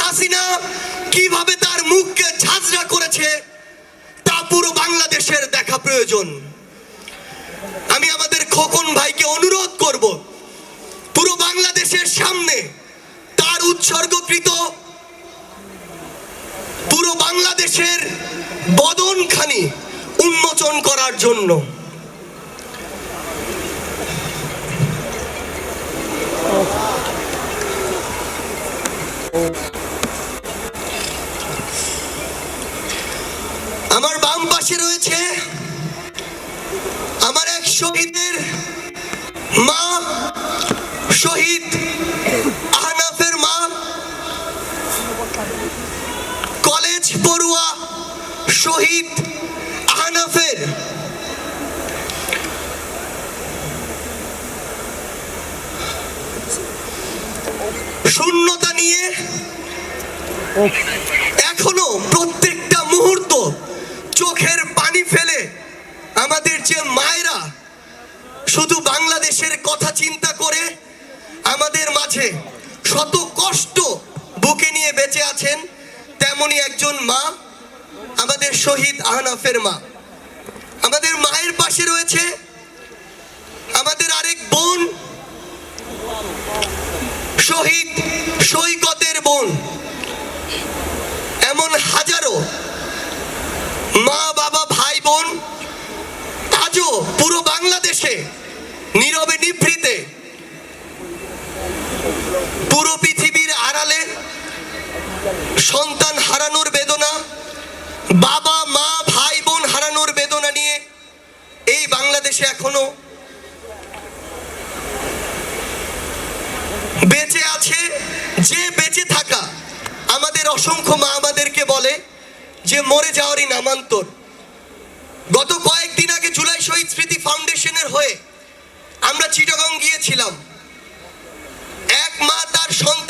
হাসিনা কীভাবে তার মুখকে ঝাঁঝরা করেছে, তা পুরো বাংলাদেশের দেখা প্রয়োজন। আমি আমাদের খোকন ভাইকে অনুরোধ করব, পুরো বাংলাদেশের সামনে তার উৎসর্গকৃত, পুরো বাংলাদেশের বদনখানি উন্মোচন করার জন্য আমার বাম পাশে রয়েছে আমার এক শহীদের মা শহীদ আহনাফের মা কলেজ পড়ুয়া শহীদ আহনাফের শূন্যতা নিয়ে এখনও প্রত্যেকটা মুহূর্ত চোখের পানি ফেলে আমাদের যে মায়েরা শুধু বাংলাদেশের কথা চিন্তা করে আমাদের মাঝে শত কষ্ট বুকে নিয়ে বেঁচে আছেন, তেমনি একজন মা, আমাদের শহীদ আহনাফের মা। আমাদের মায়ের পাশে রয়েছে আমাদের আরেক বোন, শহীদ মা, বাবা, ভাই, বোন আজও পুরো বাংলাদেশে, নীরবে নিভৃতে, পুরো পৃথিবীর আড়ালে সন্তান হারানোর বেদনা, বাবা, মা, ভাই, বোন হারানোর বেদনা নিয়ে এই বাংলাদেশে এখনও বেঁচে আছে, যে বেঁচে থাকা, আমাদের অসংখ্য মা আমাদেরকে বলে যে মরে যাওয়ারই নামান্তর। গত কয়েকদিন আগে জুলাই শহীদ স্মৃতি ফাউন্ডেশনের হয়ে আমরা চিটাগং গিয়েছিলাম। এক মা তার সন্তান